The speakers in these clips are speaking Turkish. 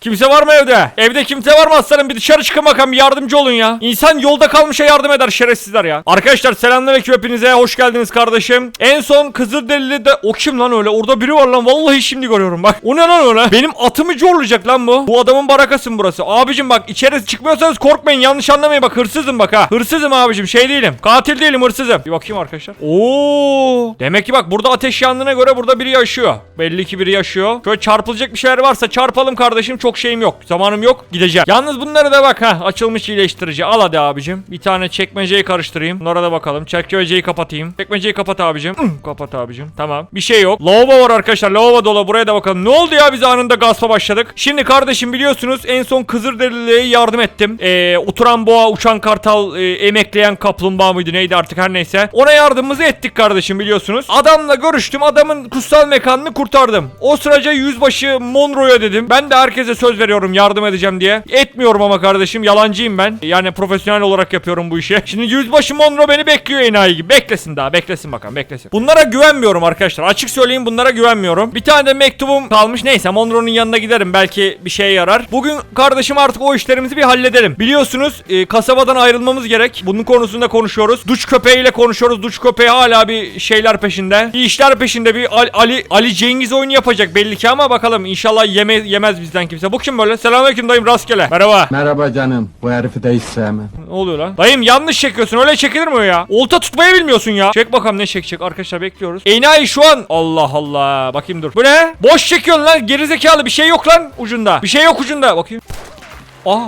Kimse var mı evde? Evde kimse var mı aslanım? Bir dışarı çıkın bakalım yardımcı olun ya. İnsan yolda kalmışa yardım eder şerefsizler ya. Arkadaşlar selamünaleyküm hepinize. Hoş geldiniz kardeşim. En son Kızılderili de o kim lan öyle? Orada biri var lan. Vallahi şimdi görüyorum bak. O ne lan öyle? Benim atımı zorlayacak lan bu. Bu adamın barakası mı burası? Abicim bak içeri çıkmıyorsanız korkmayın. Yanlış anlamayın bak hırsızım bak ha. Hırsızım abicim şey değilim. Katil değilim hırsızım. Bir bakayım arkadaşlar. Oo! Demek ki bak burada ateş yandığına göre burada biri yaşıyor. Belli ki biri yaşıyor. Şöyle çarpılacak bir şeyler varsa çarpalım kardeşim. Çok şeyim yok. Zamanım yok. Gideceğim. Yalnız bunları da bak ha. Açılmış iyileştirici. Al hadi abicim. Bir tane çekmeceyi karıştırayım. Bunlara da bakalım. Çekmeceyi kapatayım. Çekmeceyi kapat abicim. Ih, kapat abicim. Tamam. Bir şey yok. Lavabo var arkadaşlar. Lavabo dolu. Buraya da bakalım. Ne oldu ya biz anında gaspa başladık. Şimdi kardeşim biliyorsunuz en son Kızılderili'ye yardım ettim. Ee, oturan boğa, uçan kartal, e, emekleyen kaplumbağa mıydı neydi artık her neyse. Ona yardımımızı ettik kardeşim biliyorsunuz. Adamla görüştüm. Adamın kutsal mekanını kurtardım. O sıraca yüzbaşı Monroe'ya dedim. Ben de herkese söz veriyorum yardım edeceğim diye. Etmiyorum ama kardeşim yalancıyım ben. Yani profesyonel olarak yapıyorum bu işi. Şimdi yüzbaşı Monroe beni bekliyor enayi gibi. Beklesin daha beklesin bakalım beklesin. Bunlara güvenmiyorum arkadaşlar. Açık söyleyeyim bunlara güvenmiyorum. Bir tane de mektubum kalmış. Neyse Monroe'nun yanına giderim. Belki bir şeye yarar. Bugün kardeşim artık o işlerimizi bir halledelim. Biliyorsunuz e, kasabadan ayrılmamız gerek. Bunun konusunda konuşuyoruz. Duç köpeğiyle konuşuyoruz. Duç köpeği hala bir şeyler peşinde. Bir işler peşinde. Bir Ali Ali, Ali Cengiz oyunu yapacak belli ki ama bakalım inşallah yeme, yemez bizden kimse. Bu kim böyle? Selamünaleyküm dayım rastgele. Merhaba. Merhaba canım. Bu herifi de hiç sevmem. Ne oluyor lan? Dayım yanlış çekiyorsun. Öyle çekilir mi o ya? Olta tutmayı bilmiyorsun ya. Çek bakalım ne çekecek. Arkadaşlar bekliyoruz. Enayi şu an. Allah Allah. Bakayım dur. Bu ne? Boş çekiyorsun lan. Gerizekalı bir şey yok lan ucunda. Bir şey yok ucunda. Bakayım. Aa.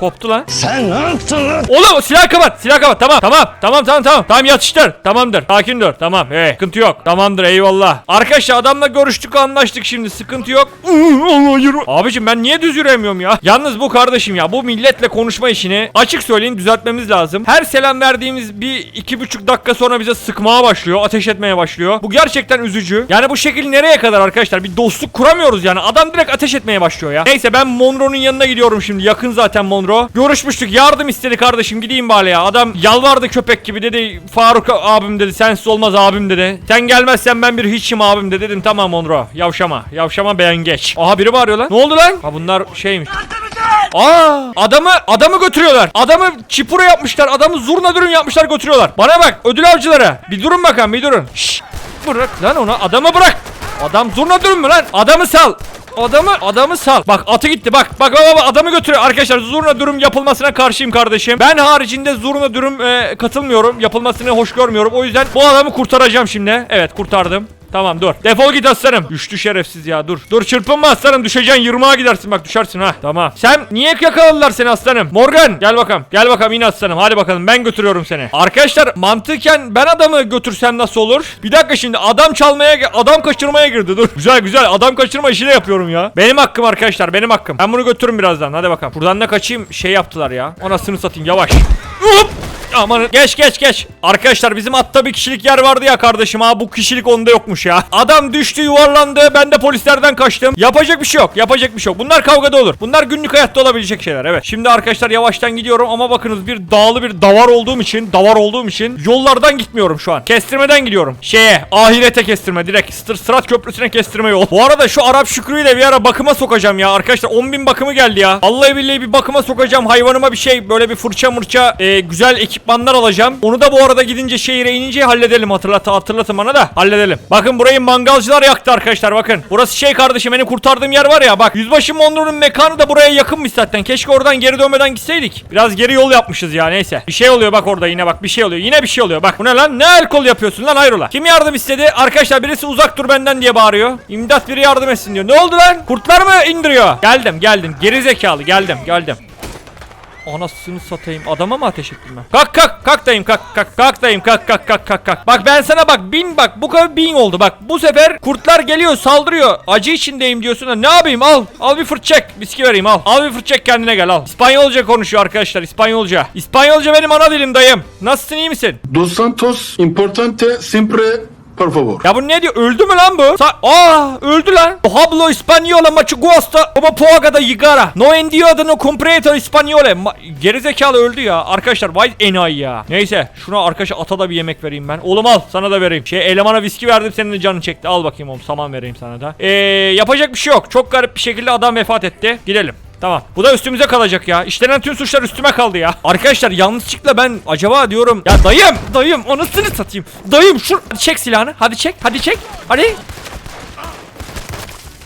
Koptu lan. Sen ne yaptın lan? Oğlum silah kapat. Silah kapat. Tamam. Tamam. Tamam tamam tamam. Tamam yatıştır. Tamamdır. Sakin dur. Tamam. Hey. Sıkıntı yok. Tamamdır. Eyvallah. Arkadaşlar adamla görüştük anlaştık şimdi. Sıkıntı yok. Allah yürü. Abicim ben niye düz yürüyemiyorum ya? Yalnız bu kardeşim ya. Bu milletle konuşma işini açık söyleyin düzeltmemiz lazım. Her selam verdiğimiz bir iki buçuk dakika sonra bize sıkmaya başlıyor. Ateş etmeye başlıyor. Bu gerçekten üzücü. Yani bu şekil nereye kadar arkadaşlar? Bir dostluk kuramıyoruz yani. Adam direkt ateş etmeye başlıyor ya. Neyse ben Monroe'nun yanına gidiyorum şimdi. Yakın zaten Monroe. Görüşmüştük. Yardım istedi kardeşim. Gideyim bari ya. Adam yalvardı köpek gibi dedi. Faruk abim dedi. Sensiz olmaz abim dedi. Sen gelmezsen ben bir hiçim abim dedi. Dedim tamam Monroe. Yavşama. Yavşama beğen geç. Aha biri bağırıyor lan. Ne oldu lan? Ha bunlar şeymiş. Aa adamı adamı götürüyorlar. Adamı çipura yapmışlar. Adamı zurna dürüm yapmışlar götürüyorlar. Bana bak ödül avcıları. Bir durun bakalım bir durun. Şşş. Bırak lan onu adamı bırak. Adam zurna dürüm mü lan? Adamı sal. Adamı adamı sal. Bak atı gitti bak. Bak bak bak adamı götürüyor. Arkadaşlar zurna dürüm yapılmasına karşıyım kardeşim. Ben haricinde zurna dürüm e, katılmıyorum. Yapılmasını hoş görmüyorum. O yüzden bu adamı kurtaracağım şimdi. Evet kurtardım. Tamam dur. Defol git aslanım. Düştü şerefsiz ya dur. Dur çırpınma aslanım düşeceksin yırmağa gidersin bak düşersin ha. Tamam. Sen niye yakaladılar seni aslanım? Morgan gel bakalım. Gel bakalım in aslanım. Hadi bakalım ben götürüyorum seni. Arkadaşlar mantıken ben adamı götürsem nasıl olur? Bir dakika şimdi adam çalmaya adam kaçırmaya girdi dur. Güzel güzel adam kaçırma işi de yapıyorum ya. Benim hakkım arkadaşlar benim hakkım. Ben bunu götürürüm birazdan hadi bakalım. Buradan da kaçayım şey yaptılar ya. Anasını satayım yavaş. Hop! Aman geç geç geç. Arkadaşlar bizim atta bir kişilik yer vardı ya kardeşim ha bu kişilik onda yokmuş ya. Adam düştü yuvarlandı ben de polislerden kaçtım. Yapacak bir şey yok yapacak bir şey yok. Bunlar kavgada olur. Bunlar günlük hayatta olabilecek şeyler evet. Şimdi arkadaşlar yavaştan gidiyorum ama bakınız bir dağlı bir davar olduğum için davar olduğum için yollardan gitmiyorum şu an. Kestirmeden gidiyorum. Şeye ahirete kestirme direkt Stır Sırat Köprüsü'ne kestirme yol. Bu arada şu Arap Şükrü'yü de bir ara bakıma sokacağım ya arkadaşlar 10 bin bakımı geldi ya. Vallahi billahi bir bakıma sokacağım hayvanıma bir şey böyle bir fırça mırça e, güzel ekipmanlar alacağım. Onu da bu arada gidince şehire inince halledelim hatırlat hatırlatın bana da halledelim. Bakın burayı mangalcılar yaktı arkadaşlar bakın. Burası şey kardeşim benim kurtardığım yer var ya bak yüzbaşı Monroe'nun mekanı da buraya yakınmış zaten. Keşke oradan geri dönmeden gitseydik. Biraz geri yol yapmışız ya neyse. Bir şey oluyor bak orada yine bak bir şey oluyor. Yine bir şey oluyor bak. Bu ne lan? Ne alkol yapıyorsun lan hayrola? Kim yardım istedi? Arkadaşlar birisi uzak dur benden diye bağırıyor. İmdat biri yardım etsin diyor. Ne oldu lan? Kurtlar mı indiriyor? Geldim geldim. Geri zekalı geldim geldim. Anasını satayım. Adama mı ateş ettim ben? Kalk kalk kalk dayım kalk kalk kalk dayım kalk kalk kalk kalk kalk. Bak ben sana bak bin bak bu kadar bin oldu bak. Bu sefer kurtlar geliyor saldırıyor. Acı içindeyim diyorsun da ne yapayım al. Al bir fırt çek. Viski vereyim al. Al bir fırt çek kendine gel al. İspanyolca konuşuyor arkadaşlar İspanyolca. İspanyolca benim ana dilim dayım. Nasılsın iyi misin? Dos Santos, importante, siempre Por favor. Ya bu ne diyor? Öldü mü lan bu? Sa Aa öldü lan. Hablo Española maçı guasta. Como poaga da yigara. No endiado no compreto españole. Ma Gerizekalı öldü ya. Arkadaşlar vay enayi ya. Neyse şuna arkadaşa ata da bir yemek vereyim ben. Oğlum al sana da vereyim. Şey elemana viski verdim senin de canın çekti. Al bakayım oğlum saman vereyim sana da. Eee yapacak bir şey yok. Çok garip bir şekilde adam vefat etti. Gidelim. Tamam. Bu da üstümüze kalacak ya. İşlenen tüm suçlar üstüme kaldı ya. Arkadaşlar yanlışlıkla ben acaba diyorum. Ya dayım. Dayım. Anasını satayım. Dayım şu. Hadi çek silahını. Hadi çek. Hadi çek. Hadi.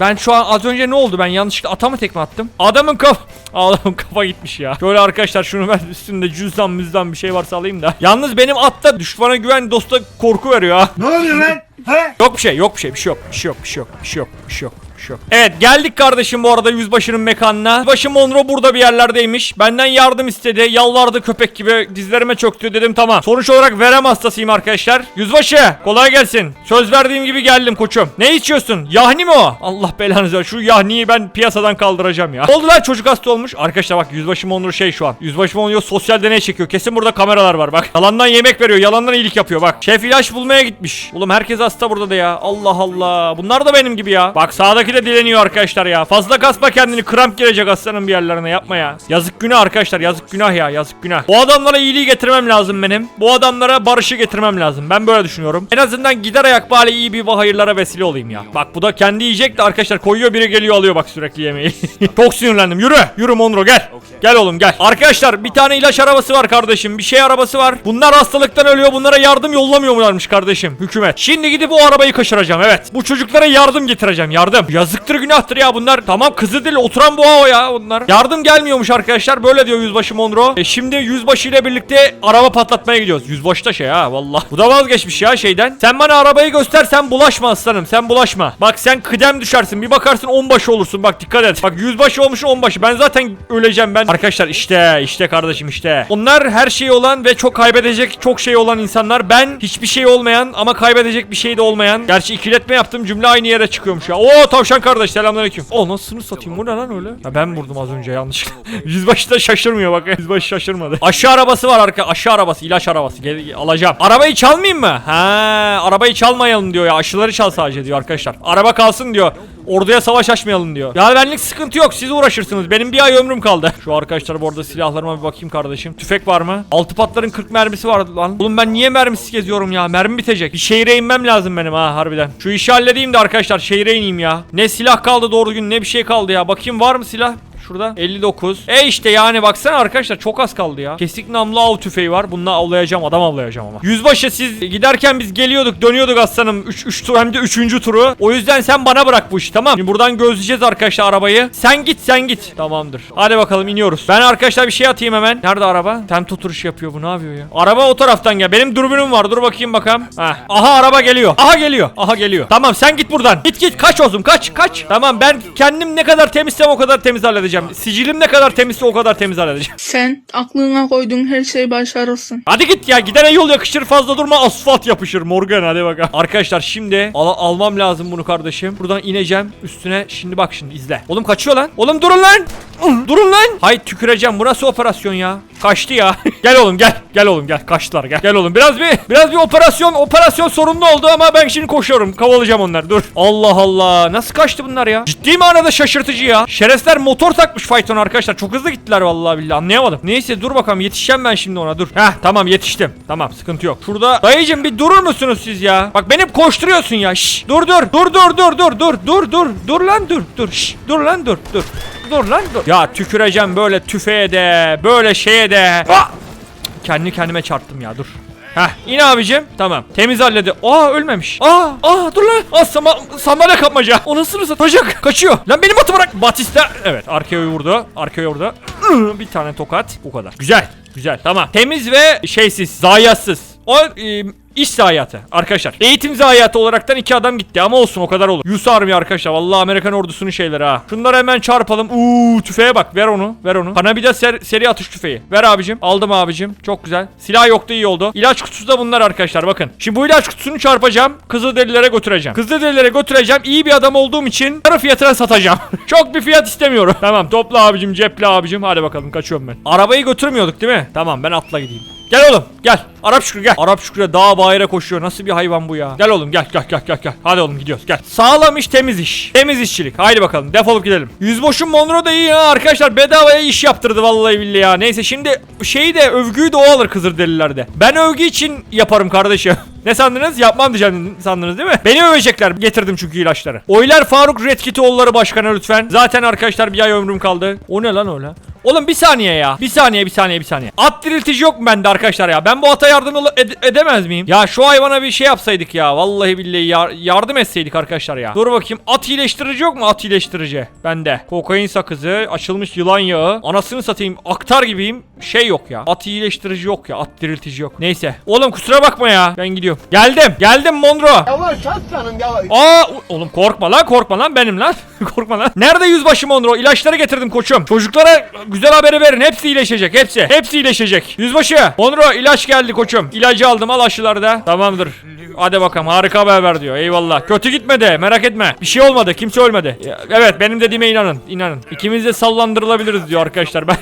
Ben şu an az önce ne oldu? Ben yanlışlıkla ata mı tekme attım? Adamın kaf... Adamın kafa gitmiş ya. Şöyle arkadaşlar şunu ben üstünde cüzdan müzdan bir şey varsa alayım da. Yalnız benim atta düşmana güven dosta korku veriyor ha. Ne oluyor lan? He? Yok bir şey, yok bir şey, bir şey yok, bir şey yok, bir şey yok, bir şey yok, bir şey yok, şey. Evet geldik kardeşim bu arada yüzbaşının mekanına. Yüzbaşı Monroe burada bir yerlerdeymiş. Benden yardım istedi. Yalvardı köpek gibi dizlerime çöktü dedim tamam. Sonuç olarak verem hastasıyım arkadaşlar. Yüzbaşı kolay gelsin. Söz verdiğim gibi geldim koçum. Ne içiyorsun? Yahni mi o? Allah belanızı ver. Şu yahniyi ben piyasadan kaldıracağım ya. Oldu lan çocuk hasta olmuş. Arkadaşlar bak yüzbaşı Monroe şey şu an. Yüzbaşı Monroe sosyal deney çekiyor. Kesin burada kameralar var bak. Yalandan yemek veriyor. Yalandan iyilik yapıyor bak. Şef ilaç bulmaya gitmiş. Oğlum herkes hasta burada da ya. Allah Allah. Bunlar da benim gibi ya. Bak sağdaki de dileniyor arkadaşlar ya. Fazla kasma kendini. Kramp girecek hastanın bir yerlerine. Yapma ya. Yazık günah arkadaşlar. Yazık günah ya. Yazık günah. Bu adamlara iyiliği getirmem lazım benim. Bu adamlara barışı getirmem lazım. Ben böyle düşünüyorum. En azından gider ayak bari iyi bir hayırlara vesile olayım ya. Bak bu da kendi yiyecek de arkadaşlar koyuyor biri geliyor alıyor bak sürekli yemeği. Çok sinirlendim. Yürü. Yürü Monro gel. Gel oğlum gel. Arkadaşlar bir tane ilaç arabası var kardeşim. Bir şey arabası var. Bunlar hastalıktan ölüyor. Bunlara yardım yollamıyorlarmış kardeşim. Hükümet. Şimdi gidip o arabayı kaçıracağım. Evet. Bu çocuklara yardım getireceğim. Yardım. Yazıktır günahtır ya bunlar. Tamam kızı dil oturan boğa ya bunlar. Yardım gelmiyormuş arkadaşlar. Böyle diyor yüzbaşı Monroe. E şimdi yüzbaşı ile birlikte araba patlatmaya gidiyoruz. Yüzbaşı da şey ha valla. Bu da vazgeçmiş ya şeyden. Sen bana arabayı göster sen bulaşma aslanım. Sen bulaşma. Bak sen kıdem düşersin. Bir bakarsın onbaşı olursun. Bak dikkat et. Bak yüzbaşı olmuş onbaşı. Ben zaten öleceğim ben. Arkadaşlar işte işte kardeşim işte. Onlar her şey olan ve çok kaybedecek çok şey olan insanlar. Ben hiçbir şey olmayan ama kaybedecek bir şey de olmayan. Gerçi ikiletme yaptım cümle aynı yere çıkıyormuş ya. Oo tavşan kardeş selamünaleyküm. O nasıl sınır satayım bu ne lan öyle? Ya ben vurdum az önce yanlışlıkla. Yüzbaşı da şaşırmıyor bak. Yüzbaşı şaşırmadı. Aşağı arabası var arka. Aşağı arabası ilaç arabası. Gel, alacağım. Arabayı çalmayayım mı? Ha, arabayı çalmayalım diyor ya. Aşıları çal sadece diyor arkadaşlar. Araba kalsın diyor. Orduya savaş açmayalım diyor. Ya benlik sıkıntı yok. Siz uğraşırsınız. Benim bir ay ömrüm kaldı. Şu arkadaşlar bu arada silahlarıma bir bakayım kardeşim. Tüfek var mı? Altı patların 40 mermisi vardı lan. Oğlum ben niye mermisiz geziyorum ya? Mermi bitecek. Bir şehire inmem lazım benim ha harbiden. Şu işi halledeyim de arkadaşlar şehire ineyim ya. Ne silah kaldı doğru gün ne bir şey kaldı ya. Bakayım var mı silah? Şurada 59. E işte yani baksana arkadaşlar çok az kaldı ya. Kesik namlu av tüfeği var. Bununla avlayacağım adam avlayacağım ama. Yüzbaşı siz giderken biz geliyorduk dönüyorduk aslanım. 3 3 tur hem de 3. turu. O yüzden sen bana bırak bu işi tamam. Şimdi buradan gözleyeceğiz arkadaşlar arabayı. Sen git sen git. Tamamdır. Hadi bakalım iniyoruz. Ben arkadaşlar bir şey atayım hemen. Nerede araba? Tem tuturuş yapıyor bu ne yapıyor ya? Araba o taraftan gel. Benim dürbünüm var. Dur bakayım bakalım. Heh. Aha araba geliyor. Aha geliyor. Aha geliyor. Tamam sen git buradan. Git git kaç olsun kaç kaç. Tamam ben kendim ne kadar temizsem o kadar temiz halledeceğim. Sicilim ne kadar temizse o kadar temiz halledeceğim. Sen aklına koyduğun her şeyi başarırsın. Hadi git ya gidene yol yakışır fazla durma asfalt yapışır Morgan hadi bakalım. Arkadaşlar şimdi al- almam lazım bunu kardeşim. Buradan ineceğim üstüne şimdi bak şimdi izle. Oğlum kaçıyor lan. Oğlum durun lan. Durun lan. Hay tüküreceğim bu nasıl operasyon ya? Kaçtı ya. gel oğlum gel. Gel oğlum gel. Kaçtılar gel. Gel oğlum biraz bir biraz bir operasyon operasyon sorunlu oldu ama ben şimdi koşuyorum. Kovalayacağım onları. Dur. Allah Allah. Nasıl kaçtı bunlar ya? Ciddi manada şaşırtıcı ya. Şerefsizler motor takmış fayton arkadaşlar. Çok hızlı gittiler vallahi billahi. Anlayamadım. Neyse dur bakalım yetişeceğim ben şimdi ona. Dur. Heh tamam yetiştim. Tamam sıkıntı yok. Şurada dayıcım bir durur musunuz siz ya? Bak benim koşturuyorsun ya. Şş. Dur dur. Dur dur dur dur dur dur dur. Dur lan dur. Dur. Şş. Dur lan dur. Dur. Dur lan dur. Ya tüküreceğim böyle tüfeğe de, böyle şeye de. Ah! Kendi kendime çarptım ya dur. Heh. İn abicim. Tamam. Temiz halledi. Aa ölmemiş. Aa aa dur lan. Aa sama, sandalye kapmaca. O nasıl satacak kaçıyor. Lan benim atı bırak. Batista. Evet arkaya vurdu. Arkaya vurdu. Bir tane tokat. Bu kadar. Güzel. Güzel. Tamam. Temiz ve şeysiz. Zayiatsız. O e, iş zayiatı arkadaşlar Eğitim zayiatı olaraktan iki adam gitti ama olsun o kadar olur. Yus Army arkadaşlar Vallahi Amerikan ordusunun şeyleri ha. Şunları hemen çarpalım. Uuu tüfeğe bak ver onu ver onu. De ser- seri atış tüfeği. Ver abicim aldım abicim çok güzel. Silah yoktu iyi oldu. İlaç kutusu da bunlar arkadaşlar bakın. Şimdi bu ilaç kutusunu çarpacağım Kızılderililere götüreceğim. Kızılderililere götüreceğim iyi bir adam olduğum için Yarı fiyatına satacağım. Çok bir fiyat istemiyorum. Tamam topla abicim ceple abicim. Hadi bakalım kaçıyorum ben. Arabayı götürmüyorduk değil mi? Tamam ben atla gideyim Gel oğlum gel. Arap Şükrü gel. Arap Şükrü dağ bayıra koşuyor. Nasıl bir hayvan bu ya? Gel oğlum gel gel gel gel gel. Hadi oğlum gidiyoruz gel. Sağlam iş temiz iş. Temiz işçilik. Haydi bakalım defolup gidelim. Yüzboşun Monroe da iyi ya arkadaşlar. Bedavaya iş yaptırdı vallahi billahi ya. Neyse şimdi şeyi de övgüyü de o alır Kızılderililerde. Ben övgü için yaparım kardeşim. Ne sandınız? Yapmam diyeceğim sandınız değil mi? Beni övecekler. Getirdim çünkü ilaçları. Oylar Faruk Redkitoğulları başkana lütfen. Zaten arkadaşlar bir ay ömrüm kaldı. O ne lan öyle? Oğlum bir saniye ya. Bir saniye bir saniye bir saniye. At diriltici yok mu bende arkadaşlar ya? Ben bu ata yardım ed- edemez miyim? Ya şu hayvana bir şey yapsaydık ya. Vallahi billahi yar- yardım etseydik arkadaşlar ya. Dur bakayım. At iyileştirici yok mu? At iyileştirici. Bende. Kokain sakızı, açılmış yılan yağı. Anasını satayım. Aktar gibiyim. Şey yok ya. At iyileştirici yok ya. At diriltici yok. Neyse. Oğlum kusura bakma ya. Ben gidiyorum. Geldim. Geldim Monroe. Yavaş aslanım yavaş. Aa oğlum korkma lan korkma lan benim lan. korkma lan. Nerede yüzbaşı Monroe? İlaçları getirdim koçum. Çocuklara güzel haberi verin. Hepsi iyileşecek. Hepsi. Hepsi iyileşecek. Yüzbaşı. Monroe ilaç geldi koçum. İlacı aldım al aşıları da. Tamamdır. Hadi bakalım harika haber ver diyor. Eyvallah. Kötü gitmedi. Merak etme. Bir şey olmadı. Kimse ölmedi. Ya, Evet benim dediğime inanın. İnanın. İkimiz de sallandırılabiliriz diyor arkadaşlar. Ben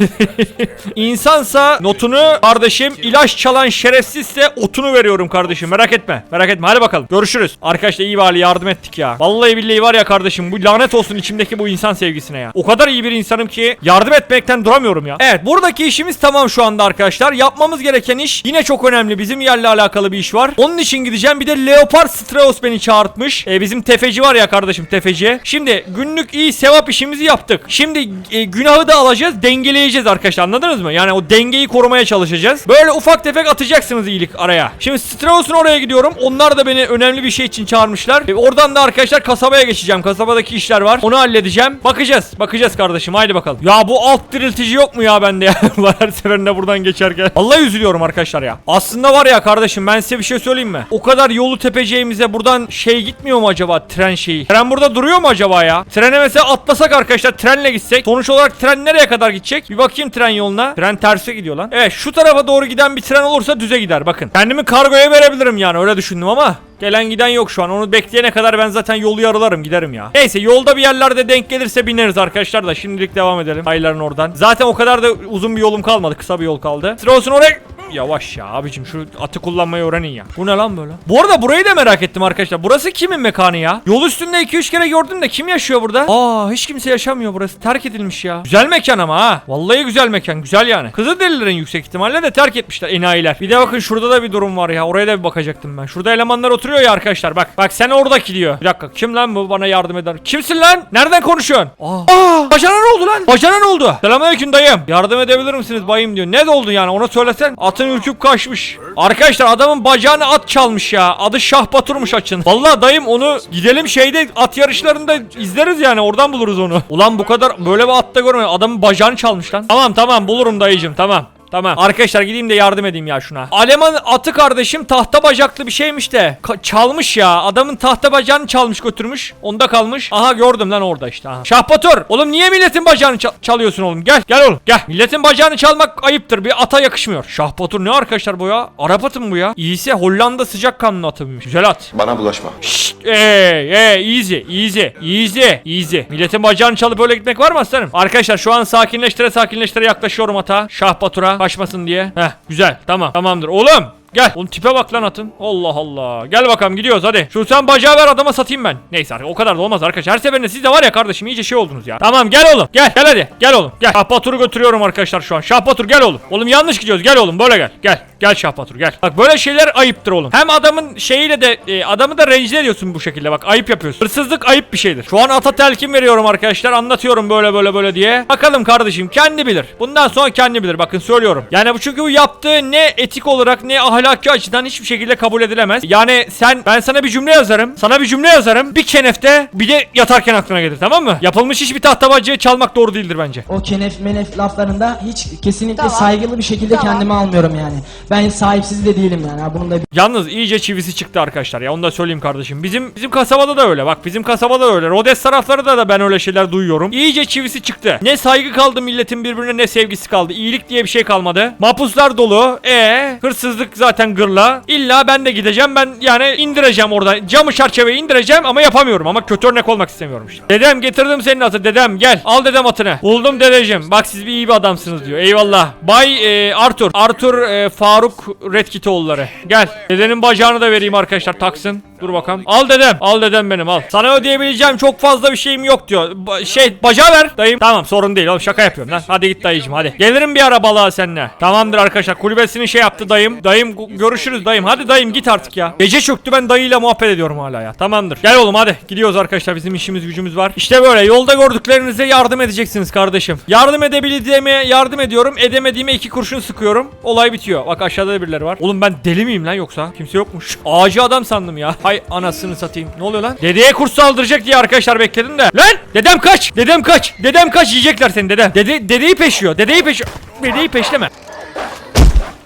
İnsansa notunu kardeşim ilaç çalan şerefsizse otunu veriyorum kardeşim. Merak etme. Merak etme. Hadi bakalım. Görüşürüz. Arkadaşlar iyi bari yardım ettik ya. Vallahi billahi var ya kardeşim bu lanet olsun içimdeki bu insan sevgisine ya. O kadar iyi bir insanım ki yardım etmekten duramıyorum ya. Evet buradaki işimiz tamam şu anda arkadaşlar. Yapmamız gereken iş yine çok önemli. Bizim yerle alakalı bir iş var. Onun için gideceğim. Bir de Leopard Strauss beni çağırtmış. E, bizim tefeci var ya kardeşim tefeci. Şimdi günlük iyi sevap işimizi yaptık. Şimdi e, günahı da alacağız. Dengeleyeceğiz arkadaşlar. Anladınız mı? Yani o dengeyi korumaya çalışacağız. Böyle ufak tefek atacaksınız iyilik araya. Şimdi Strauss'un oraya gidiyorum. Onlar da beni önemli bir şey için çağırmışlar. E, oradan da arkadaşlar kasabaya geçeceğim. Kasabadaki işler var. Onu halledeceğim. Bakacağız. Bakacağız kardeşim. Haydi bakalım. Ya bu alt diriltici yok mu ya bende ya? Ulan Her seferinde buradan geçerken. Vallahi üzülüyorum arkadaşlar ya. Aslında var ya kardeşim ben size bir şey söyleyeyim mi? O kadar yolu tepeceğimize buradan şey gitmiyor mu acaba tren şeyi? Tren burada duruyor mu acaba ya? Trene mesela atlasak arkadaşlar trenle gitsek. Sonuç olarak tren nereye kadar gidecek? Bir bakayım tren yoluna. Tren terse gidiyor lan. Evet şu tarafa doğru giden bir tren olursa düze gider bakın. Kendimi kargoya verebilirim yani öyle düşündüm ama Gelen giden yok şu an. Onu bekleyene kadar ben zaten yolu yarılarım giderim ya. Neyse yolda bir yerlerde denk gelirse bineriz arkadaşlar da şimdilik devam edelim. Hayların oradan. Zaten o kadar da uzun bir yolum kalmadı. Kısa bir yol kaldı. Sıra olsun oraya. Yavaş ya abicim şu atı kullanmayı öğrenin ya. Bu ne lan böyle? Bu arada burayı da merak ettim arkadaşlar. Burası kimin mekanı ya? Yol üstünde 2-3 kere gördüm de kim yaşıyor burada? Aa hiç kimse yaşamıyor burası. Terk edilmiş ya. Güzel mekan ama ha. Vallahi güzel mekan. Güzel yani. Kızılderililerin yüksek ihtimalle de terk etmişler enayiler. Bir de bakın şurada da bir durum var ya. Oraya da bir bakacaktım ben. Şurada elemanlar oturuyor ya arkadaşlar. Bak bak sen oradaki diyor. Bir dakika. Kim lan bu bana yardım eden? Kimsin lan? Nereden konuşuyorsun? Aa. Aa bacana ne oldu lan? Bacana ne oldu? Selamünaleyküm dayım. Yardım edebilir misiniz bayım diyor. Ne oldu yani ona söylesen. Atın ürküp kaçmış. Arkadaşlar adamın bacağını at çalmış ya. Adı Şah Batur'muş açın. Vallahi dayım onu gidelim şeyde at yarışlarında izleriz yani oradan buluruz onu. Ulan bu kadar böyle bir atta görmedim. Adamın bacağını çalmış lan. Tamam tamam bulurum dayıcım tamam. Tamam. Arkadaşlar gideyim de yardım edeyim ya şuna. Aleman atı kardeşim tahta bacaklı bir şeymiş de. Ka- çalmış ya. Adamın tahta bacağını çalmış götürmüş. Onda kalmış. Aha gördüm lan orada işte. Aha. Şahbatur. Oğlum niye milletin bacağını ça- çalıyorsun oğlum? Gel. Gel oğlum. Gel. Milletin bacağını çalmak ayıptır. Bir ata yakışmıyor. Şahbatur ne arkadaşlar bu ya? Arap atı mı bu ya? İyisi Hollanda sıcakkanlı atıymış. Güzel at. Bana bulaşma. Şşt, ey, ey, easy, easy, easy, easy. Milletin bacağını çalıp öyle gitmek var mı aslanım? Arkadaşlar şu an sakinleştire sakinleştire yaklaşıyorum ata. Şah Batur'a kaçmasın diye. Heh, güzel, tamam, tamamdır. Oğlum, Gel. Oğlum tipe bak lan atın. Allah Allah. Gel bakalım gidiyoruz hadi. Şu sen bacağı ver adama satayım ben. Neyse o kadar da olmaz arkadaşlar. Her seferinde siz de var ya kardeşim iyice şey oldunuz ya. Tamam gel oğlum. Gel. Gel hadi. Gel oğlum. Gel. Şahbatur'u götürüyorum arkadaşlar şu an. Şahbatur gel oğlum. Oğlum yanlış gidiyoruz. Gel oğlum böyle gel. Gel. Gel Şahbatur gel. Bak böyle şeyler ayıptır oğlum. Hem adamın şeyiyle de e, adamı da rencide ediyorsun bu şekilde. Bak ayıp yapıyorsun. Hırsızlık ayıp bir şeydir. Şu an ata telkin veriyorum arkadaşlar. Anlatıyorum böyle böyle böyle diye. Bakalım kardeşim kendi bilir. Bundan sonra kendi bilir. Bakın söylüyorum. Yani bu çünkü bu yaptığı ne etik olarak ne ahlaki açıdan hiçbir şekilde kabul edilemez. Yani sen ben sana bir cümle yazarım. Sana bir cümle yazarım. Bir kenefte bir de yatarken aklına gelir tamam mı? Yapılmış hiçbir tahta bacayı çalmak doğru değildir bence. O kenef menef laflarında hiç kesinlikle saygılı bir şekilde kendimi almıyorum yani. Ben sahipsiz de değilim yani. Bunun da Yalnız iyice çivisi çıktı arkadaşlar ya onu da söyleyeyim kardeşim. Bizim bizim kasabada da öyle. Bak bizim kasabada da öyle. Rodes tarafları da ben öyle şeyler duyuyorum. İyice çivisi çıktı. Ne saygı kaldı milletin birbirine ne sevgisi kaldı. İyilik diye bir şey kalmadı. Mapuslar dolu. E hırsızlık zaten gırla. İlla ben de gideceğim. Ben yani indireceğim oradan. Camı çerçeveyi indireceğim ama yapamıyorum. Ama kötü örnek olmak istemiyorum işte. Dedem getirdim senin atı. Dedem gel. Al dedem atını. Buldum dedeciğim. Bak siz bir iyi bir adamsınız diyor. Eyvallah. Bay e, Arthur. Arthur e, Faruk Faruk Redkitoğulları. Gel. Dedenin bacağını da vereyim arkadaşlar taksın. Dur bakalım. Al dedem. Al dedem benim al. Sana ödeyebileceğim çok fazla bir şeyim yok diyor. Ba- şey bacağı ver dayım. Tamam sorun değil oğlum şaka yapıyorum lan. Hadi git dayıcım hadi. Gelirim bir ara balığa seninle. Tamamdır arkadaşlar kulübesini şey yaptı dayım. Dayım görüşürüz dayım. Hadi dayım git artık ya. Gece çöktü ben dayıyla muhabbet ediyorum hala ya. Tamamdır. Gel oğlum hadi. Gidiyoruz arkadaşlar bizim işimiz gücümüz var. İşte böyle yolda gördüklerinize yardım edeceksiniz kardeşim. Yardım edebildiğime yardım ediyorum. Edemediğime iki kurşun sıkıyorum. Olay bitiyor. Bak aşağıda da birileri var. Oğlum ben deli miyim lan yoksa? Kimse yokmuş. Ağacı adam sandım ya. anasını satayım. Ne oluyor lan? Dedeye kurs saldıracak diye arkadaşlar bekledim de. Lan! Dedem kaç! Dedem kaç! Dedem kaç! Yiyecekler seni dedem. Dede, dedeyi peşiyor. Dedeyi peşiyor. Dedeyi peşleme.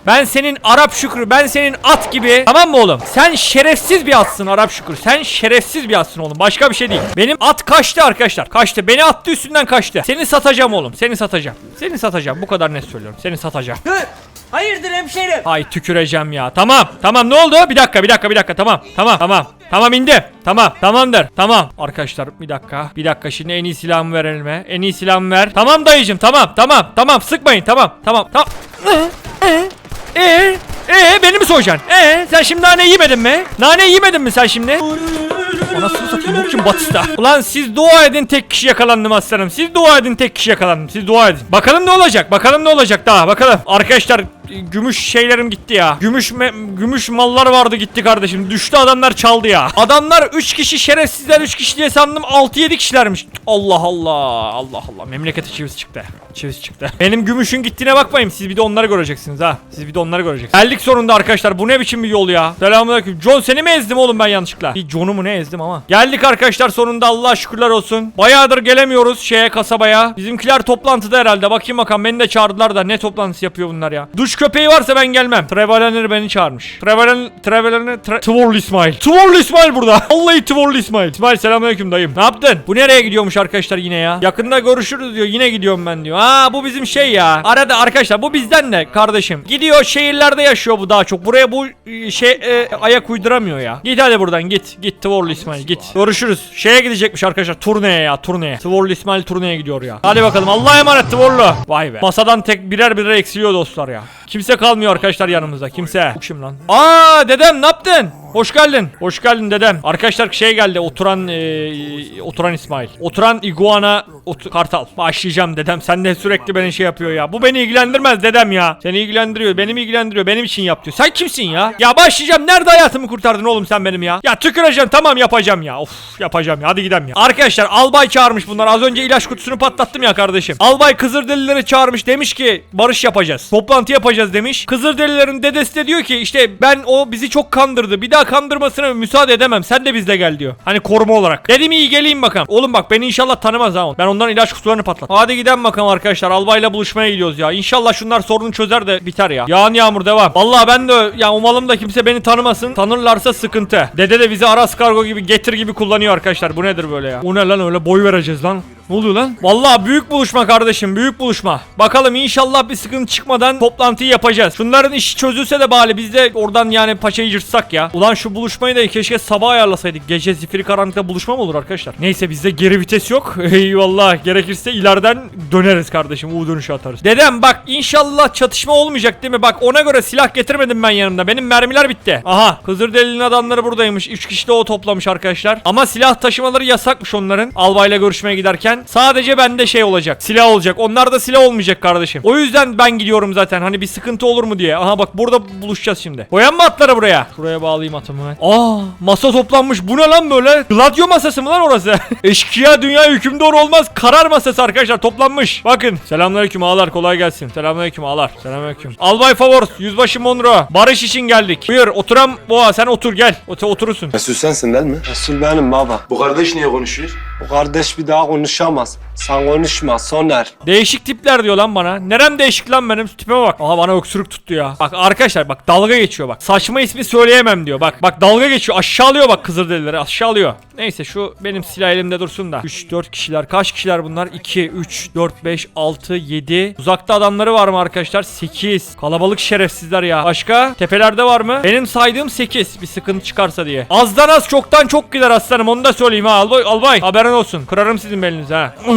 Ben senin Arap Şükrü, ben senin at gibi. Tamam mı oğlum? Sen şerefsiz bir atsın Arap Şükrü. Sen şerefsiz bir atsın oğlum. Başka bir şey değil. Benim at kaçtı arkadaşlar. Kaçtı. Beni attı üstünden kaçtı. Seni satacağım oğlum. Seni satacağım. Seni satacağım. Bu kadar net söylüyorum. Seni satacağım. Hayırdır hemşerim? Ay tüküreceğim ya. Tamam. Tamam ne oldu? Bir dakika bir dakika bir dakika. Tamam. Tamam. Tamam. Tamam indi. Tamam. Tamamdır. Tamam. Arkadaşlar bir dakika. Bir dakika şimdi en iyi silahımı ver elime. En iyi silahımı ver. Tamam dayıcım. Tamam. Tamam. Tamam. Sıkmayın. Tamam. Tamam. Tamam. Ee, ee beni mi soyacaksın? Ee sen şimdi nane yemedin mi? Nane yemedin mi sen şimdi? Anasını satayım bu kim Batista? Ulan siz dua edin tek kişi yakalandım aslanım. Siz dua edin tek kişi yakalandım. Siz dua edin. Bakalım ne olacak? Bakalım ne olacak daha? Bakalım. Arkadaşlar gümüş şeylerim gitti ya. Gümüş gümüş mallar vardı gitti kardeşim. Düştü adamlar çaldı ya. Adamlar 3 kişi şerefsizler 3 kişi diye sandım 6-7 kişilermiş. Allah Allah. Allah Allah. Memlekete çiviz çıktı. Çiviz çıktı. Benim gümüşün gittiğine bakmayın. Siz bir de onları göreceksiniz ha. Siz bir de onları göreceksiniz. Geldik sonunda arkadaşlar. Bu ne biçim bir yol ya? Selamünaleyküm. John seni mi ezdim oğlum ben yanlışlıkla? Bir John'u mu ne ezdim ama. Geldik arkadaşlar sonunda Allah şükürler olsun. Bayağıdır gelemiyoruz şeye kasabaya. Bizimkiler toplantıda herhalde. Bakayım bakalım beni de çağırdılar da ne toplantısı yapıyor bunlar ya. Duş köpeği varsa ben gelmem. Traveler beni çağırmış. Traveler Traveler'ını tra Tvorlu İsmail. Tvorlu İsmail burada. Vallahi Tvorlu İsmail. İsmail selamünaleyküm dayım. Ne yaptın? Bu nereye gidiyormuş arkadaşlar yine ya? Yakında görüşürüz diyor. Yine gidiyorum ben diyor. Aa bu bizim şey ya. Arada arkadaşlar bu bizden de kardeşim. Gidiyor şehirlerde yaşıyor bu daha çok. Buraya bu e, şey e, ayak uyduramıyor ya. Git hadi buradan git. Git Tvorlu İsmail git. Görüşürüz. Şeye gidecekmiş arkadaşlar. Turneye ya turneye. Tvorlu İsmail turneye gidiyor ya. Hadi bakalım. Allah'a emanet Tvorlu. Vay be. Masadan tek birer birer eksiliyor dostlar ya. Kimse kalmıyor arkadaşlar yanımızda. Kimse. Kim lan? Aa dedem ne yaptın? Hoş geldin. Hoş geldin dedem. Arkadaşlar şey geldi. Oturan e, oturan İsmail. Oturan iguana ot- kartal. Başlayacağım dedem. Sen de sürekli beni şey yapıyor ya. Bu beni ilgilendirmez dedem ya. Seni ilgilendiriyor. Benim ilgilendiriyor. Benim için yap diyor. Sen kimsin ya? Ya başlayacağım. Nerede hayatımı kurtardın oğlum sen benim ya? Ya tüküreceğim. Tamam yapacağım ya. Of yapacağım ya. Hadi gidelim ya. Arkadaşlar albay çağırmış bunlar. Az önce ilaç kutusunu patlattım ya kardeşim. Albay Kızılderilileri çağırmış. Demiş ki barış yapacağız. Toplantı yapacağız demiş. Kızılderililerin dedesi de diyor ki işte ben o bizi çok kandırdı. Bir daha kandırmasına müsaade edemem. Sen de bizle gel diyor. Hani koruma olarak. Dedim iyi geleyim bakalım. Oğlum bak beni inşallah tanımaz ha. o. Ben onların ilaç kutularını patlat. Hadi gidelim bakalım arkadaşlar. Albayla buluşmaya gidiyoruz ya. İnşallah şunlar sorunu çözer de biter ya. Yağan yağmur devam. Vallahi ben de ya umalım da kimse beni tanımasın. Tanırlarsa sıkıntı. Dede de bizi Aras Kargo gibi getir gibi kullanıyor arkadaşlar. Bu nedir böyle ya? O ne lan öyle boy vereceğiz lan. Ne oluyor lan? Vallahi büyük buluşma kardeşim büyük buluşma. Bakalım inşallah bir sıkıntı çıkmadan toplantıyı yapacağız. Şunların işi çözülse de bari biz de oradan yani paçayı yırtsak ya. Ulan şu buluşmayı da keşke sabah ayarlasaydık. Gece zifiri karanlıkta buluşma mı olur arkadaşlar? Neyse bizde geri vites yok. Eyvallah gerekirse ileriden döneriz kardeşim. U dönüşü atarız. Dedem bak inşallah çatışma olmayacak değil mi? Bak ona göre silah getirmedim ben yanımda. Benim mermiler bitti. Aha Kızılderili'nin adamları buradaymış. 3 kişi de o toplamış arkadaşlar. Ama silah taşımaları yasakmış onların. Albayla görüşmeye giderken. Sadece bende şey olacak. Silah olacak. Onlar da silah olmayacak kardeşim. O yüzden ben gidiyorum zaten. Hani bir sıkıntı olur mu diye. Aha bak burada buluşacağız şimdi. Koyan mı atları buraya? Şuraya bağlayayım atımı. Aa masa toplanmış. Bu ne lan böyle? Gladio masası mı lan orası? Eşkıya dünya hükümdar olmaz. Karar masası arkadaşlar toplanmış. Bakın. Selamünaleyküm ağalar kolay gelsin. Selamünaleyküm ağalar. Selamünaleyküm. Albay Favors, Yüzbaşı Monroe. Barış için geldik. Buyur oturam boğa sen otur gel. Otur, oturursun. Resul sensin değil mi? Resul benim baba. Bu kardeş niye konuşuyor? Bu kardeş bir daha konuşamaz. Sen konuşma Soner. Değişik tipler diyor lan bana. Nerem değişik lan benim tipime bak. Aha bana öksürük tuttu ya. Bak arkadaşlar bak dalga geçiyor bak. Saçma ismi söyleyemem diyor. Bak bak dalga geçiyor. Aşağılıyor bak Kızılderilileri aşağılıyor. Neyse şu benim silah elimde dursun da. 3 4 kişiler. Kaç kişiler bunlar? 2 3 4 5 6 7. Uzakta adamları var mı arkadaşlar? 8. Kalabalık şerefsizler ya. Başka? Tepelerde var mı? Benim saydığım 8. Bir sıkıntı çıkarsa diye. Azdan az çoktan çok gider aslanım onu da söyleyeyim ha albay. albay. Haberin olsun. Kırarım sizin belinizi ha.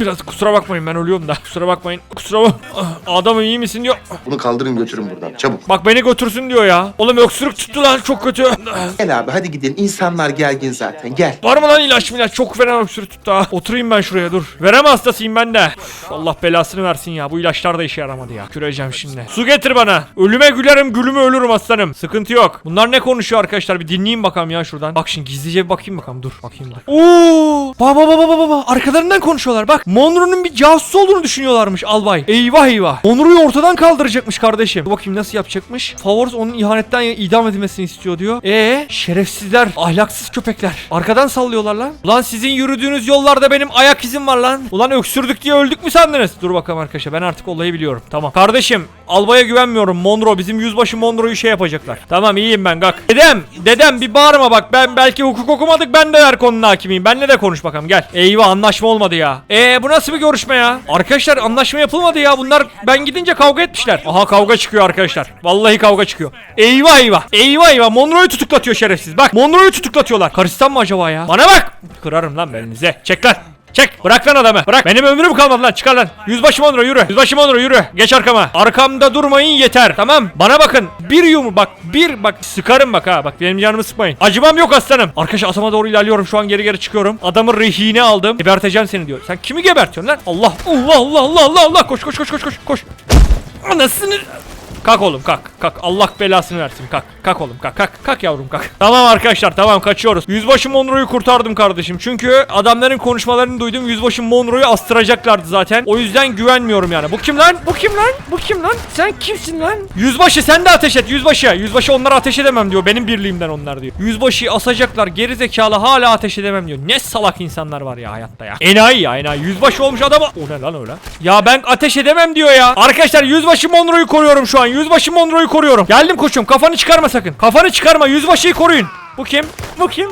Biraz kusura bakmayın ben ölüyorum da. Kusura bakmayın. Kusura bak. Ah, Adamım iyi misin diyor. Bunu kaldırın götürün buradan çabuk. Bak beni götürsün diyor ya. Oğlum öksürük tuttu lan çok kötü. Gel abi hadi gidelim. İnsanlar gergin zaten gel. Var mı lan ilaç milaç? Çok fena öksürük tuttu ha. Oturayım ben şuraya dur. Verem hastasıyım ben de. Üf, Allah belasını versin ya. Bu ilaçlar da işe yaramadı ya. Küreceğim şimdi. Su getir bana. Ölüme gülerim gülüme ölürüm aslanım. Sıkıntı yok. Bunlar ne konuşuyor arkadaşlar? Bir dinleyeyim bakalım ya şuradan. Bak şimdi gizlice bir bakayım bakalım. Dur bakayım dur. Oo! Baba baba baba baba. Arkalarından konuşuyorlar. Bak Monroe'nun bir casus olduğunu düşünüyorlarmış albay. Eyvah eyvah. Monroe'yu ortadan kaldıracakmış kardeşim. Dur bakayım nasıl yapacakmış. Favors onun ihanetten idam edilmesini istiyor diyor. E şerefsizler, ahlaksız köpekler. Arkadan sallıyorlar lan. Ulan sizin yürüdüğünüz yollarda benim ayak izim var lan. Ulan öksürdük diye öldük mü sandınız? Dur bakalım arkadaşlar ben artık olayı biliyorum. Tamam. Kardeşim albaya güvenmiyorum. Monroe bizim yüzbaşı Monroe'yu şey yapacaklar. Tamam iyiyim ben kalk. Dedem, dedem bir bağırma bak. Ben belki hukuk okumadık ben de yer konunun hakimiyim. Benle de konuş bakalım gel. Eyvah anlaşma olmadı ya. Ee bu nasıl bir görüşme ya? Arkadaşlar anlaşma yapılmadı ya. Bunlar ben gidince kavga etmişler. Aha kavga çıkıyor arkadaşlar. Vallahi kavga çıkıyor. Eyvah eyvah. Eyvah eyvah. Monroe'yu tutuklatıyor şerefsiz. Bak Monroe'yu tutuklatıyorlar. Karistan mı acaba ya? Bana bak. Kırarım lan belinize. Çek lan. Çek. Bırak lan adamı. Bırak. Benim ömrüm kalmadı lan. Çıkar lan. Yüzbaşı Monroe yürü. Yüzbaşı Monroe yürü. Geç arkama. Arkamda durmayın yeter. Tamam. Bana bakın. Bir yumru bak. Bir bak. Sıkarım bak ha. Bak benim canımı sıkmayın. Acımam yok aslanım. Arkadaş atama doğru ilerliyorum. Şu an geri geri çıkıyorum. Adamı rehine aldım. Geberteceğim seni diyor. Sen kimi gebertiyorsun lan? Allah Allah Allah Allah Allah. Koş koş koş koş koş. Koş. Anasını Kalk oğlum kalk kalk. Allah belasını versin. Kalk kalk oğlum kalk kalk kalk yavrum kalk. Tamam arkadaşlar tamam kaçıyoruz. Yüzbaşı Monroe'yu kurtardım kardeşim. Çünkü adamların konuşmalarını duydum. Yüzbaşı Monroe'yu astıracaklardı zaten. O yüzden güvenmiyorum yani. Bu kim lan? Bu kim lan? Bu kim lan? Sen kimsin lan? Yüzbaşı sen de ateş et yüzbaşı. Yüzbaşı onlara ateş edemem diyor. Benim birliğimden onlar diyor. Yüzbaşıyı asacaklar geri zekalı hala ateş edemem diyor. Ne salak insanlar var ya hayatta ya. Enayi ya enayi. Yüzbaşı olmuş adama O ne lan öyle? Ya ben ateş edemem diyor ya. Arkadaşlar yüzbaşı Monroe'yu koruyorum şu an Yüzbaşı Monroe'yu koruyorum. Geldim koçum. Kafanı çıkarma sakın. Kafanı çıkarma. Yüzbaşıyı koruyun. Bu kim? Bu kim?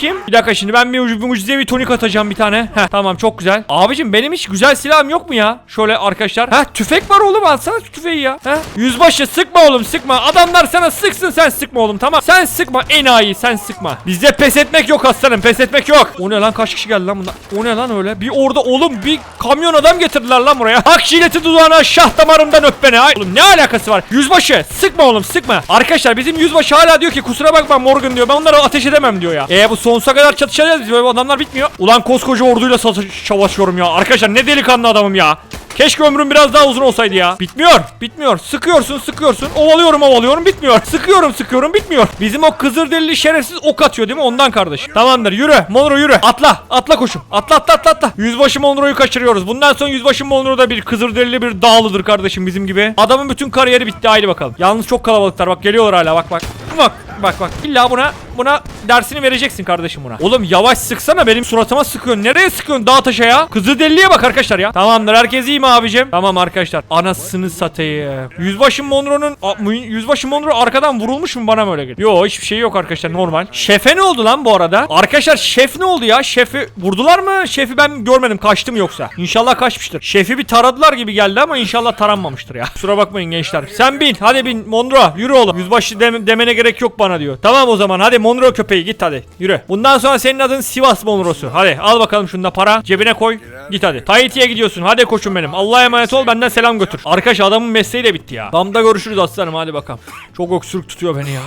Kim? Bir dakika şimdi ben bir, muc- bir tonik atacağım bir tane. Heh tamam çok güzel. Abicim benim hiç güzel silahım yok mu ya? Şöyle arkadaşlar. Heh tüfek var oğlum alsana tüfeği ya. Heh. Yüzbaşı sıkma oğlum sıkma. Adamlar sana sıksın sen sıkma oğlum tamam. Sen sıkma enayi sen sıkma. Bizde pes etmek yok aslanım pes etmek yok. O ne lan kaç kişi geldi lan bunlar? O ne lan öyle? Bir orada oğlum bir kamyon adam getirdiler lan buraya. Hak şileti dudağına şah damarımdan öp beni. Ay, oğlum ne alakası var? Yüzbaşı sıkma oğlum sıkma. Arkadaşlar bizim yüzbaşı hala diyor ki kusura bakma Morgan diyor. Ben onları ateş edemem diyor ya. E bu sonsuza kadar çatışacağız biz böyle adamlar bitmiyor. Ulan koskoca orduyla savaşıyorum ya. Arkadaşlar ne delikanlı adamım ya. Keşke ömrüm biraz daha uzun olsaydı ya. Bitmiyor, bitmiyor. Sıkıyorsun, sıkıyorsun. Ovalıyorum, ovalıyorum, bitmiyor. Sıkıyorum, sıkıyorum, bitmiyor. Bizim o kızır delili şerefsiz ok atıyor değil mi? Ondan kardeş. Tamamdır, yürü. Monroe yürü. Atla, atla koşum. Atla, atla, atla, atla. Yüzbaşı Monroe'yu kaçırıyoruz. Bundan sonra yüzbaşı Monroe da bir kızır delili bir dağlıdır kardeşim bizim gibi. Adamın bütün kariyeri bitti. Haydi bakalım. Yalnız çok kalabalıklar. Bak geliyorlar hala. Bak bak. Bak bak bak. İlla buna buna dersini vereceksin kardeşim buna. Oğlum yavaş sıksana benim suratıma sıkıyorsun. Nereye sıkıyorsun dağ taşa ya? Kızı deliye bak arkadaşlar ya. Tamamdır herkes iyi mi abicim? Tamam arkadaşlar. Anasını satayım. Yüzbaşı Monroe'nun Yüzbaşı Monroe arkadan vurulmuş mu bana mı öyle geliyor? Yo hiçbir şey yok arkadaşlar normal. Şefe ne oldu lan bu arada? Arkadaşlar şef ne oldu ya? Şefi vurdular mı? Şefi ben görmedim. Kaçtım yoksa. İnşallah kaçmıştır. Şefi bir taradılar gibi geldi ama inşallah taranmamıştır ya. Kusura bakmayın gençler. Sen bin. Hadi bin. Monroe yürü oğlum. Yüzbaşı dem- demene gerek yok bana diyor. Tamam o zaman. Hadi Monroe köpeği git hadi. Yürü. Bundan sonra senin adın Sivas Monroe'su. Hadi al bakalım şunda para. Cebine koy. Git hadi. Tahiti'ye gidiyorsun. Hadi koçum benim. Allah'a emanet ol. Benden selam götür. Arkadaş adamın mesleği de bitti ya. Damda görüşürüz aslanım. Hadi bakalım. Çok öksürük tutuyor beni ya.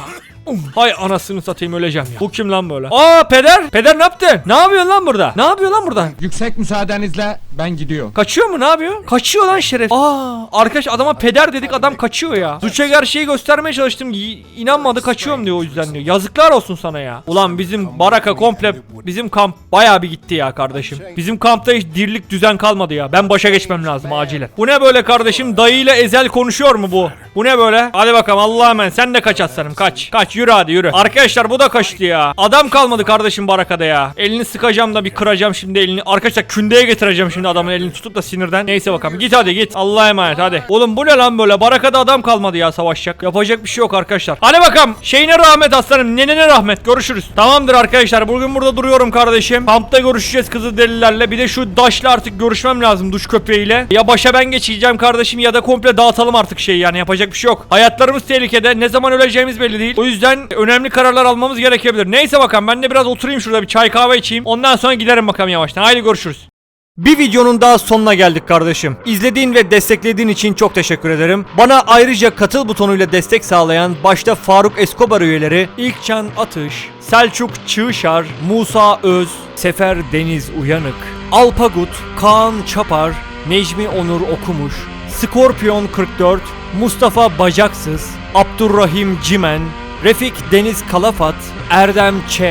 Um, Hay anasını satayım öleceğim ya. Bu kim lan böyle? Aa peder. Peder ne yaptın? Ne yapıyorsun lan burada? Ne yapıyorsun lan burada? Yüksek müsaadenizle ben gidiyorum. Kaçıyor mu ne yapıyor? Kaçıyor lan şeref. Aa arkadaş adama peder dedik adam kaçıyor ya. Suça gerçeği göstermeye çalıştım. y- inanmadı kaçıyorum diyor o yüzden diyor. Yazıklar olsun sana ya. Ulan bizim baraka komple bizim kamp bayağı bir gitti ya kardeşim. Bizim kampta hiç dirlik düzen kalmadı ya. Ben başa geçmem lazım acilen. Bu ne böyle kardeşim? Dayıyla ezel konuşuyor mu bu? Bu ne böyle? Hadi bakalım Allah'a emanet. Sen de kaç aslanım kaç. Kaç yürü hadi yürü. Arkadaşlar bu da kaçtı ya. Adam kalmadı kardeşim barakada ya. Elini sıkacağım da bir kıracağım şimdi elini. Arkadaşlar kündeye getireceğim şimdi adamın elini tutup da sinirden. Neyse bakalım git hadi git. Allah'a emanet hadi. Oğlum bu ne lan böyle? Barakada adam kalmadı ya savaşacak. Yapacak bir şey yok arkadaşlar. Hadi bakalım. Şeyine rahmet aslanım. Nenene rahmet. Görüşürüz. Tamamdır arkadaşlar. Bugün burada duruyorum kardeşim. Kampta görüşeceğiz kızı delilerle. Bir de şu daşla artık görüşmem lazım duş köpeğiyle. Ya başa ben geçeceğim kardeşim ya da komple dağıtalım artık şeyi yani yapacak bir şey yok. Hayatlarımız tehlikede. Ne zaman öleceğimiz belli değil. O yüzden önemli kararlar almamız gerekebilir. Neyse bakalım ben de biraz oturayım şurada bir çay kahve içeyim. Ondan sonra giderim bakalım yavaştan. Haydi görüşürüz. Bir videonun daha sonuna geldik kardeşim. İzlediğin ve desteklediğin için çok teşekkür ederim. Bana ayrıca katıl butonuyla destek sağlayan başta Faruk Escobar üyeleri İlkcan Atış, Selçuk Çığışar, Musa Öz, Sefer Deniz Uyanık, Alpagut, Kaan Çapar, Necmi Onur Okumuş, Scorpion 44, Mustafa Bacaksız, Abdurrahim Cimen, Refik Deniz Kalafat, Erdem Ç,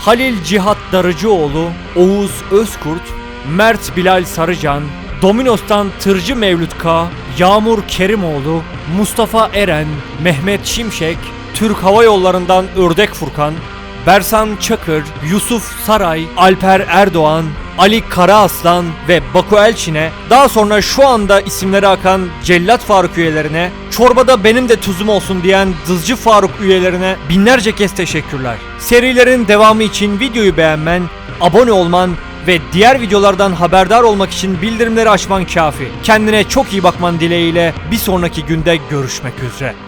Halil Cihat Darıcıoğlu, Oğuz Özkurt, Mert Bilal Sarıcan, Dominos'tan Tırcı Mevlüt K, Yağmur Kerimoğlu, Mustafa Eren, Mehmet Şimşek, Türk Hava Yolları'ndan Ördek Furkan, Bersan Çakır, Yusuf Saray, Alper Erdoğan, Ali Karaaslan ve Baku Elçin'e, daha sonra şu anda isimleri akan Cellat Faruk üyelerine, çorbada benim de tuzum olsun diyen Dızcı Faruk üyelerine binlerce kez teşekkürler. Serilerin devamı için videoyu beğenmen, abone olman ve diğer videolardan haberdar olmak için bildirimleri açman kafi. Kendine çok iyi bakman dileğiyle bir sonraki günde görüşmek üzere.